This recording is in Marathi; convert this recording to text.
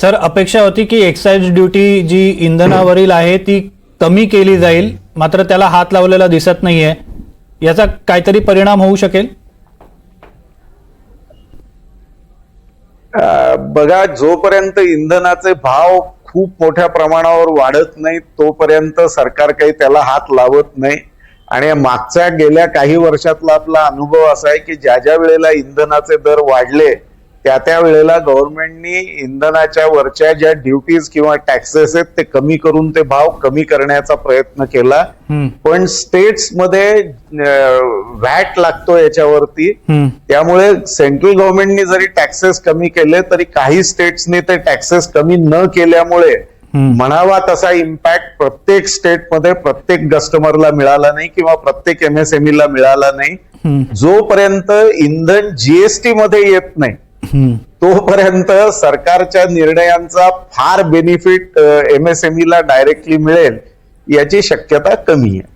सर अपेक्षा होती की एक्साईज ड्युटी जी इंधनावरील आहे ती कमी केली जाईल. मात्र त्याला हात लावलेला दिसत नाहीये. याचा काहीतरी परिणाम होऊ शकेल? बघा जोपर्यंत इंधनाचे भाव खूप मोठ्या प्रमाणावर वाढत नाही तोपर्यंत सरकार काही त्याला हात लावत नाही. आणि मागच्या गेल्या काही वर्षातला आपला अनुभव असा आहे की ज्या ज्या वेळेला इंधनाचे दर वाढले त्या त्या वेळेला गव्हर्नमेंटनी इंधनाच्या वरच्या ज्या ड्युटीज किंवा टॅक्सेस आहेत ते कमी करून ते भाव कमी करण्याचा प्रयत्न केला. पण स्टेट्समध्ये व्हॅट लागतो याच्यावरती. त्यामुळे सेंट्रल गव्हर्नमेंटनी जरी टॅक्सेस कमी केले तरी काही स्टेट्सनी ते टॅक्सेस कमी न केल्यामुळे. म्हणावा तसा इम्पॅक्ट प्रत्येक स्टेटमध्ये प्रत्येक कस्टमरला मिळाला नाही किंवा प्रत्येक एमएसएमई ला मिळाला नाही. जोपर्यंत इंधन जीएसटी मध्ये येत नाही. तोपर्यंत सरकारच्या निर्णयांचा फार बेनिफिट एमएसएमई ला डायरेक्टली मिळेल याची शक्यता कमी आहे.